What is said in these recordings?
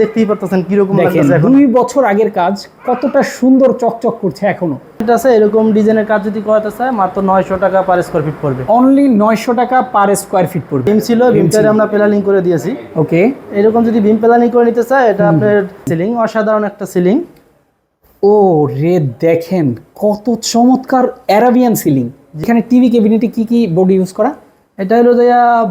দেখতেই পারতেছেন কীরকম লাগতেছে এখন। দুই বছর আগের কাজ কতটা সুন্দর চকচক করছে এখনও। এটা আছে এরকম ডিজাইনের কাজ যদি করাতে চায় মাত্র নয়শো টাকা পার স্কোয়ার ফিট পড়বে। অনলি নয়শো টাকা পার স্কোয়ার ফিট পড়বে। বিম ছিল বিমটারে আমরা করে দিয়েছি। ওকে এরকম যদি বিম করে নিতে চায় এটা আপনার সিলিং অসাধারণ একটা সিলিং ও রে দেখেন কত চমৎকার অ্যারাবিয়ান সিলিং যেখানে টিভি ক্যাবিনেটে কি কি বোর্ড ইউজ করা? এটা হলো যে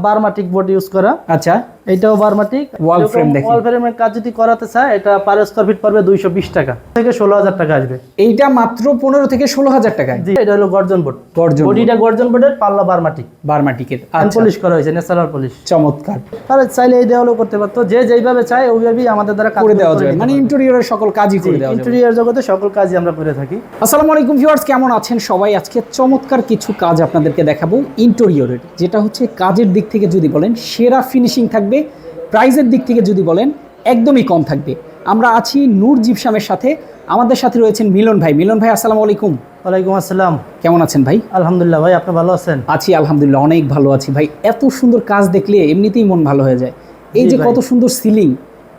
বারমাটিক বোর্ড ইউজ করা। আচ্ছা। এটাও বারমাটিক। Wall frame দেখেন। ওয়াল ফ্রেমের কাজ যদি করাতে চায় এটা পার স্কোয়ার ফিট পড়বে দুইশো বিশ টাকা। থেকে ষোলো হাজার টাকা আসবে। এইটা মাত্র পনেরো থেকে ষোলো হাজার টাকায়? জি এটা হলো গর্জন বোর্ড গর্জন বডিটা গর্জন বোর্ডের পাল্লা বারমাটিক। বার্মাটিকের আচ্ছা। পলিশ করা হয়েছে ন্যাচারাল পলিশ চমৎকার। তাহলে চাইলে এই দেওয়ালও করতে পারতো। যে যেইভাবে চায় ওইভাবেই আমাদের দ্বারা কাজ করে দেওয়া যাবে। মানে ইন্টেরিয়রের সকল কাজই করে দেওয়া যাবে। ইন্টেরিয়ার জগতে সকল কাজই আমরা করে থাকি। আসসালামু আলাইকুম ভিউয়ার্স কেমন আছেন সবাই? আজকে চমৎকার কিছু কাজ আপনাদেরকে দেখাবো ইন্টেরিয়রের যেটা হচ্ছে কাজের দিক থেকে যদি বলেন সেরা ফিনিশিং থাকবে প্রাইজের দিক থেকে যদি বলেন একদমই কম থাকবে। আমরা আছি নূর জিপসামের সাথে। আমাদের সাথে রয়েছেন মিলন ভাই। মিলন ভাই আসসালামু আলাইকুম। ওয়ালাইকুম আসসালাম। কেমন আছেন ভাই? আলহামদুলিল্লাহ ভাই আপনি ভালো আছেন? আছি আলহামদুলিল্লাহ অনেক ভালো আছি ভাই। এত সুন্দর কাজ দেখলে এমনিতেই মন ভালো হয়ে যায়। এই যে কত সুন্দর সিলিং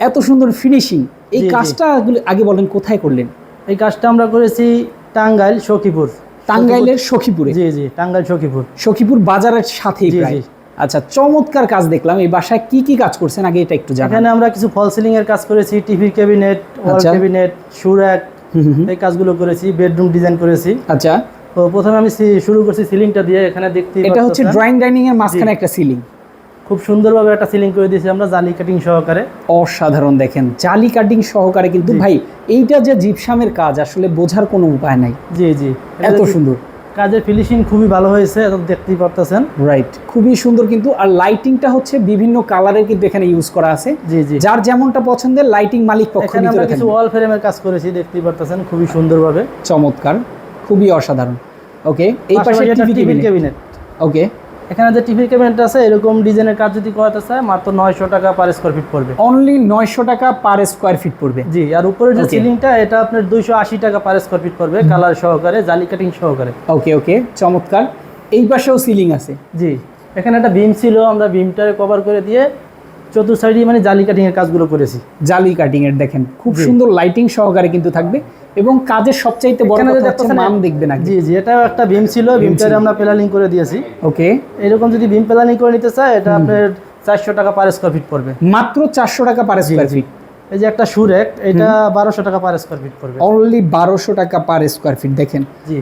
এত সুন্দর ফিনিশিং এই। কাজটা আগে বলেন কোথায় করলেন? এই কাজটা আমরা করেছি টাঙ্গাইল সখীপুর। টাঙ্গাইলের সখীপুরে। জি জি টাঙ্গাইল সখীপুর। সখীপুর বাজারের সাথে জি, জি। আচ্ছা চমৎকার কাজ দেখলাম। এই বাসায় কি কি কাজ করছেন? আগে এটা একটু জানান। এখানে আমরা কিছু ফল সিলিং এর কাজ করেছি টিভির ক্যাবিনেট ওয়াল আচ্ছা। ক্যাবিনেট সুরাক। এই কাজগুলো করেছি বেডরুম ডিজাইন করেছি। আচ্ছা। তো প্রথমে আমি শুরু করছি সিলিংটা দিয়ে এখানে দেখতে এটা হচ্ছে ড্রয়িং ডাইনিং এর মাঝখানে একটা সিলিং খুব সুন্দরভাবে একটা সিলিং করে দিয়েছি আমরা জালি কাটিং সহকারে। অসাধারণ দেখেন। জালি কাটিং সহকারে কিন্তু ভাই এইটা যে জিপসামের কাজ আসলে বোঝার কোনো উপায় নাই। জি জি। এত সুন্দর। কাজের ফিনিশিং খুবই ভালো হয়েছে এত দেখতেই পারতেছেন। রাইট খুবই সুন্দর কিন্তু আর লাইটিংটা হচ্ছে বিভিন্ন কালারের কিন্তু এখানে ইউজ করা আছে। জি জি। যার যেমনটা পছন্দের লাইটিং মালিক পক্ষ এখানে আমরা কিছু ওয়াল ফ্রেমের কাজ করেছি দেখতেই পারতেছেন খুবই সুন্দরভাবে। চমৎকার খুবই অসাধারণ। ওকে এই পাশে টিভি ক্যাবিনেট ওকে এখানে যে টিভির ক্যাবিনেট আছে এরকম ডিজাইনের কাজ যদি করাতে চায় মাত্র নয়শো টাকা পার স্কোয়ার ফিট পড়বে। অনলি নয়শো টাকা পার স্কোয়ার ফিট পড়বে। জি আর উপরে যে সিলিংটা এটা আপনার দুইশো আশি টাকা পার স্কোয়ার ফিট পড়বে কালার সহকারে জালি কাটিং সহকারে। ওকে ওকে চমৎকার। এই পাশেও সিলিং আছে। জি এখানে একটা বিম ছিল আমরা বিমটারে কভার করে দিয়ে চতুর সাইডে মানে জালি কাটিং এর কাজগুলো করেছি। জালি কাটিং এর দেখেন খুব সুন্দর লাইটিং সহকারে কিন্তু থাকবে। এবং কাজের সবচাইতে বড় কথা হচ্ছে মান দেখবেন আগে। জি জি এটা একটা বিম ছিল বিমটারে আমরা প্ল্যানিং করে দিয়েছি। ওকে। এরকম যদি বিম প্ল্যানিং করে নিতে চায় এটা আপনার চারশো টাকা পার স্কোয়ার ফিট পড়বে। মাত্র চারশো টাকা পার স্কোয়ার ফিট এই যে একটা সুরেক এটা বারোশো টাকা পার স্কোয়ার ফিট পড়বে। অনলি বারোশো টাকা পার স্কোয়ার ফিট দেখেন। জি।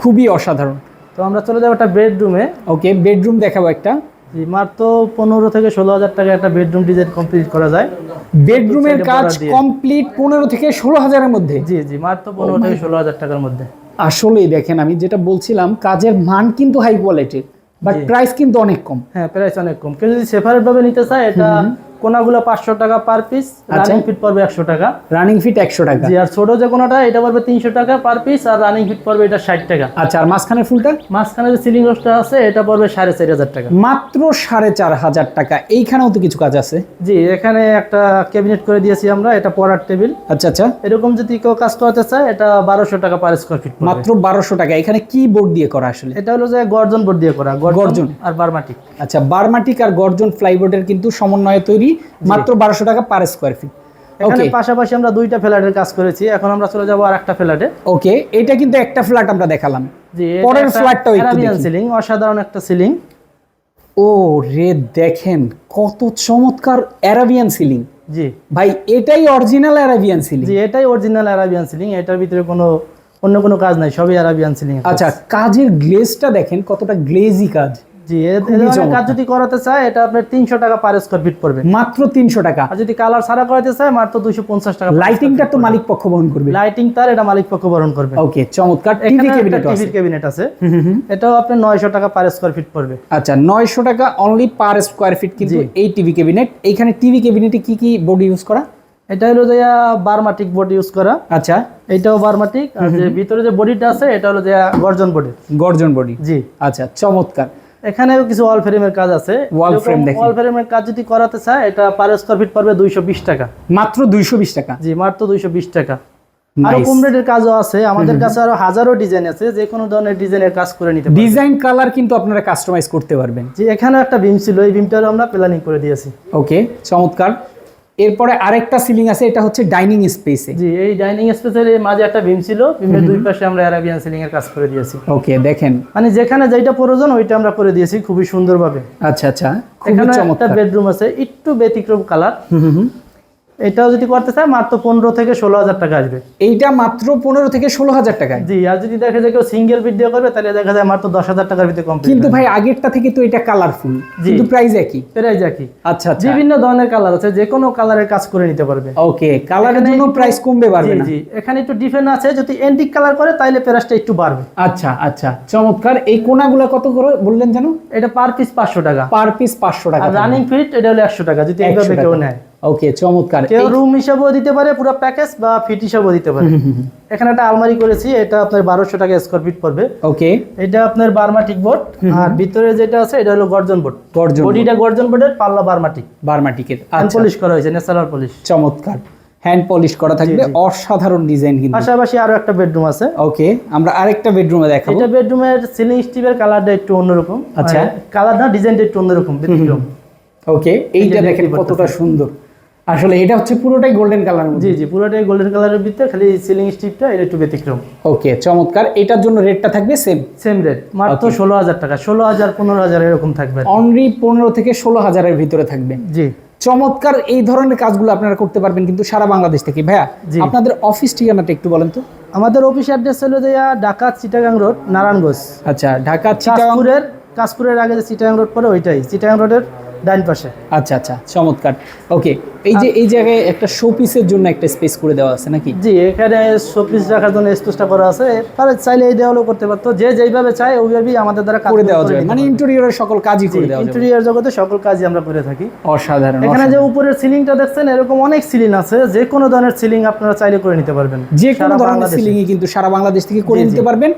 খুবই অসাধারণ। তো আমরা চলে যাব একটা বেডরুমে ওকে বেডরুম দেখাবো একটা। জি মাত্র পনেরো থেকে ষোলো হাজার টাকা একটা বেডরুম ডিজাইন কমপ্লিট করা যায়। বেডরুমের কাজ কমপ্লিট পনেরো থেকে ষোলো হাজারের মধ্যে? জি জি মাত্র পনেরো থেকে ষোলো হাজার টাকার মধ্যে। আসলেই দেখেন আমি যেটা বলছিলাম কাজের মান কিন্তু হাই কোয়ালিটির বাট প্রাইস কিন্তু অনেক কম। হ্যাঁ প্রাইস অনেক কম। কেউ যদি সেপারেট ভাবে নিতে চায় এটা কোনাগুলো পাঁচশো টাকা পার পিস রানিং ফিট পড়বে একশো টাকা। রানিং ফিট একশো টাকা। জি আর ছোট যে কোনাটা এটা পড়বে তিনশো টাকা পার পিস আর রানিং ফিট পড়বে এটা ষাট টাকা। আচ্ছা আর মাঝখানের ফুলটা? মাঝখানে যে সিলিং রোডটা আছে এটা পড়বে সাড়ে চার হাজার টাকা। মাত্র সাড়ে চার হাজার টাকা। এইখানেও তো কিছু কাজ আছে। জি এখানে একটা ক্যাবিনেট করে দিয়েছি আমরা এটা পড়ার টেবিল আচ্ছা আচ্ছা। এরকম যদি কেউ কাজ করতে চায় এটা বারোশো টাকা পার স্কোয়ার ফিট মাত্র বারোশো টাকা। এখানে কি বোর্ড দিয়ে করা আসলে? এটা হলো যে গর্জন বোর্ড দিয়ে করা গর্জন। গর্জন। আর বারমাটিক। আচ্ছা বারমাটিক আর গর্জন ফ্লাইবোর্ডের কিন্তু সমন্বয়ে তৈরি। মাত্র বারোশো টাকা পার স্কোয়ার ফিট এখানে পাশাপাশি আমরা দুইটা ফ্ল্যাটের কাজ করেছি। এখন আমরা চলে যাব আর একটা ফ্ল্যাটে। ওকে এটা কিন্তু একটা ফ্ল্যাট আমরা দেখালাম। পরের ফ্ল্যাটটাও একটু সিলিং অসাধারণ একটা সিলিং ও রে দেখেন কত চমৎকার অ্যারাবিয়ান সিলিং জি। ভাই এটাই অরিজিনাল অ্যারাবিয়ান সিলিং জি এটাই অরিজিনাল আরাবিয়ান সিলিং এটার ভিতরে কোনো অন্য কোনো কাজ নাই সবই আরাবিয়ান সিলিং আচ্ছা কাজের গ্লেজটা দেখেন কতটা গ্লেজি কাজ। জি। কাজ যদি করাতে চায় এটা আপনার তিনশো টাকা পার স্কোয়ার ফিট পড়বে। মাত্র তিনশো টাকা। আর যদি কালার ছাড়া করাতে চায় মাত্র দুইশো পঞ্চাশ টাকা লাইটিংটা তো মালিক পক্ষ বহন করবে। লাইটিং তার এটা মালিক পক্ষ বরণ করবে। ওকে চমৎকার। টিভি ক্যাবিনেট আছে। ক্যাবিনেট আছে। এটাও আপনার নয়শো টাকা পার স্কোয়ার ফিট পড়বে। আচ্ছা নয়শো টাকা অনলি পার স্কোয়ার ফিট কিন্তু। এই টিভি ক্যাবিনেট এইখানে টিভি ক্যাবিনেটে কি কি বোর্ড ইউজ করা? এটা হলো যে বারমাটিক বোর্ড ইউজ করা। আচ্ছা। এটাও বারমাটিক আর যে ভিতরে যে বডিটা আছে এটা হলো যে গর্জন বডি গর্জন বডি জি। আচ্ছা চমৎকার। এখানেও কিছু ওয়াল ফ্রেমের কাজ আছে। ওয়াল ফ্রেম দেখি। ওয়াল ফ্রেমের কাজ যদি করাতে চায় এটা পার স্কোয়ার ফিট পড়বে দুইশো বিশ টাকা। মাত্র দুইশো বিশ টাকা। জি মাত্র দুইশো বিশ টাকা। আর. কম রেটের কাজও আছে। আমাদের কাছে আরও হাজারো ডিজাইন আছে। যে কোনো ধরনের ডিজাইনের কাজ করে নিতে পারবেন। ডিজাইন কালার কিন্তু আপনারা কাস্টমাইজ করতে পারবেন। জি এখানে একটা বিম ছিল। এই বিমটারও আমরা প্ল্যানিং করে দিয়েছি। ওকে চমৎকার। এরপরে আরেকটা সিলিং আছে এটা হচ্ছে ডাইনিং স্পেসে জি এই ডাইনিং স্পেসের মাঝে একটা বিম ছিল বিমের দুই পাশে আমরা অ্যারাবিয়ান সিলিং এর কাজ করে দিয়েছি। ওকে দেখেন। মানে যেখানে যেটা প্রয়োজন ওইটা আমরা করে দিয়েছি খুবই সুন্দরভাবে। আচ্ছা আচ্ছা। এখানে একটা বেডরুম আছে একটু ব্যতিক্রম কালার হুম হুম। এটাও যদি করতে চায় মাত্র পনেরো থেকে ষোলো হাজার টাকা আসবে। এইটা মাত্র পনেরো থেকে ষোলো হাজার টাকা জি আর যদি দেখা যায় কেউ সিঙ্গেল ভিডিও করবে তাহলে দেখা যায় মাত্র দশ হাজার টাকার ভিতরে কমপ্লিট কিন্তু ভাই আগেরটা থেকে তো এটা কালারফুল। কিন্তু প্রাইস একই। প্রাইস একই। আচ্ছা আচ্ছা। বিভিন্ন ধরনের কালার আছে যে কোনো কালারের কাজ করে নিতে পারবে। ওকে কালারের জন্য প্রাইস কমবে পারবে জি না। জি। এখানে একটু ডিফারেন্ট আছে যদি এন্টিক কালার করে তাহলে প্রাইসটা একটু বাড়বে। আচ্ছা আচ্ছা। চমৎকার। এই কোনাগুলো কত করে বললেন যেন? এটা পার পিস পাঁচশো টাকা। পার পিস পাঁচশো টাকা। রানিং ফিট এটা হলো একশো টাকা যদি এইভাবে কেউ নেয়। ওকে চমৎকার। কেউ রুম হিসাবেও দিতে পারে পুরো প্যাকেজ বা ফিট হিসাবেও দিতে পারে। এখানে একটা আলমারি করেছি এটা আপনার বারোশো টাকা স্কোয়ার ফিট পড়বে। ওকে এটা আপনার বারমাটিক বোর্ড আর ভিতরে যেটা আছে এটা হলো গর্জন বোর্ড গর্জন বডিটা গর্জন বোর্ডের পাল্লা বারমাটিক। বার্মাটিকের হ্যান্ড আচ্ছা। পলিশ করা হয়েছে ন্যাচারাল পলিশ চমৎকার। হ্যান্ড পলিশ করা থাকবে অসাধারণ ডিজাইন কিন্তু। পাশাপাশি আরও একটা বেডরুম আছে। ওকে আমরা আরেকটা বেডরুমে দেখাবো। এটা বেডরুমের সিলিং স্টিপের কালারটা একটু অন্যরকম। আচ্ছা। কালার না ডিজাইনটা একটু অন্যরকম ওকে এইটা দেখেন কতটা সুন্দর। আসলে এটা হচ্ছে পুরোটাই গোল্ডেন কালার জি জি পুরোটাই গোল্ডেন কালারের ভিতরে খালি সিলিং স্টিপটা এটা একটু ব্যতিক্রম। ওকে চমৎকার। এটার জন্য রেটটা থাকবে সেম সেম রেট মাত্র ষোলো হাজার টাকা ষোলো হাজার পনেরো হাজার এরকম থাকবে। অনলি পনেরো থেকে ষোলো হাজারের ভিতরে থাকবে। জি। চমৎকার এই ধরনের কাজগুলো আপনারা করতে পারবেন কিন্তু সারা বাংলাদেশ থেকে। ভাইয়া। আপনাদের অফিস ঠিকানাটা একটু বলেন তো। আমাদের অফিস অ্যাড্রেস হলো দেয়া ঢাকা চিটাগাং রোড নারায়ণগঞ্জ। আচ্ছা ঢাকা চিটাগাং কাশপুরের কাশপুরের আগে যে চিটাগাং রোড পরে ওইটাই চিটাগাং রোডের ডাইন পাশে। আচ্ছা আচ্ছা চমৎকার। ওকে এই যে এই জায়গায় একটা শোপিসের জন্য একটা স্পেস করে দেওয়া আছে নাকি? জি এখানে শোপিস রাখার জন্য স্পেসটা করা আছে। তাহলে চাইলে এই দেওয়ালও করতে পারতো। যে যেইভাবে চায় ওইভাবেই আমাদের দ্বারা করে দেওয়া যাবে। মানে ইন্টেরিয়রের সকল কাজই করে দেওয়া ইন্টেরিয়ার জগতে সকল কাজই আমরা করে থাকি। অসাধারণ এখানে যে উপরের সিলিংটা দেখছেন এরকম অনেক সিলিং আছে। যে কোনো ধরনের সিলিং আপনারা চাইলে করে নিতে পারবেন। যে কোনো ধরনের। সিলিংই কিন্তু সারা বাংলাদেশ থেকে করে। নিতে পারবেন।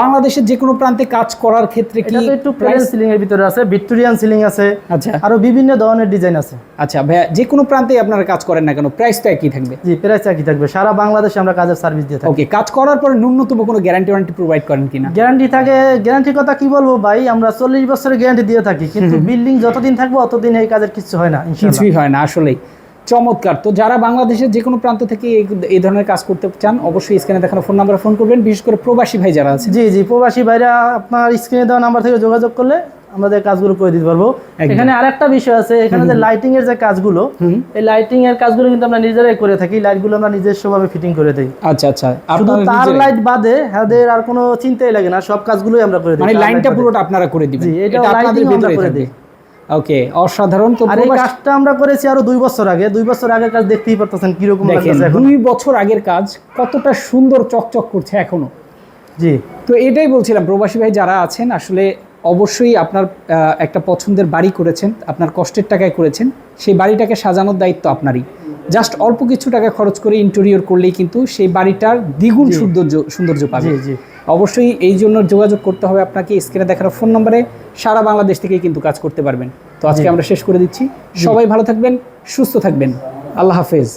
বাংলাদেশের যে কোনো প্রান্তে কাজ করার ক্ষেত্রে কি একটু প্লেন সিলিং এর ভিতরে আছে ভিক্টোরিয়ান সিলিং আছে। আচ্ছা। আরও বিভিন্ন ধরনের ডিজাইন আছে। আচ্ছা ভাইয়া যে কোনো প্রান্তেই আপনারা কাজ করেন না কেন? প্রাইস তো একই থাকবে। জি প্রাইস একই থাকবে। সারা বাংলাদেশে আমরা কাজের সার্ভিস দিয়ে থাকি। ওকে কাজ করার পর ন্যূনতম কোনো গ্যারান্টি ওয়ারেন্টি প্রোভাইড করেন কিনা? গ্যারান্টি থাকে গ্যারান্টির কথা কি বলব ভাই? আমরা চল্লিশ বছরের গ্যারান্টি দিয়ে থাকি কিন্তু বিল্ডিং যতদিন থাকব অতদিন এই কাজের কিছু হয় না। কিছুই হয় না আসলেই। চমৎকার। তো যারা বাংলাদেশের যে কোনো প্রান্ত থেকে এই- এই ধরনের কাজ করতে চান অবশ্যই স্ক্রিনে দেখানো ফোন নাম্বারে ফোন করবেন বিশেষ করে প্রবাসী ভাই যারা আছে জি জি প্রবাসী ভাইরা আপনার স্ক্রিনে দেওয়া নাম্বার থেকে যোগাযোগ করলে আমাদের কাজগুলো করে দিতে পারব। এখানে আরেকটা বিষয় আছে এখানে যে লাইটিং এর যে কাজগুলো এই লাইটিং এর কাজগুলো কিন্তু আমরা নিজেরাই করে থাকি লাইটগুলো আমরা নিজস্ব ভাবে ফিটিং করে দিই। আচ্ছা আচ্ছা। শুধু তার লাইট বাদে হাদের আর কোনো চিন্তাই লাগে না সব কাজগুলোই আমরা করে দিই। মানে লাইনটা পুরোটা আপনারা করে দিবেন। জি, এটা আপনাদের আমরা করে দিই। ওকে অসাধারণ। তো আর এই কাজটা আমরা করেছি আরও দুই বছর আগে দুই বছর আগের কাজ দেখতেই পারতেছেন কীরকম দেখেন লাগতেছে এখন। দুই বছর আগের কাজ কতটা সুন্দর চকচক করছে এখনও। জি। তো এটাই বলছিলাম প্রবাসী ভাই যারা আছেন আসলে অবশ্যই আপনার একটা পছন্দের বাড়ি করেছেন আপনার কষ্টের টাকায় করেছেন সেই বাড়িটাকে সাজানোর দায়িত্ব আপনারই। জাস্ট অল্প কিছু টাকা খরচ করে ইন্টেরিয়র করলেই কিন্তু সেই বাড়িটার দ্বিগুণ সৌন্দর্য সৌন্দর্য পাবে। অবশ্যই এই জন্য যোগাযোগ করতে হবে আপনাকে স্ক্রিনে দেখার ফোন নম্বরে সারা বাংলাদেশ থেকেই কিন্তু কাজ করতে পারবেন। তো আজকে আমরা শেষ করে দিচ্ছি। সবাই ভালো থাকবেন সুস্থ থাকবেন। আল্লাহ হাফেজ।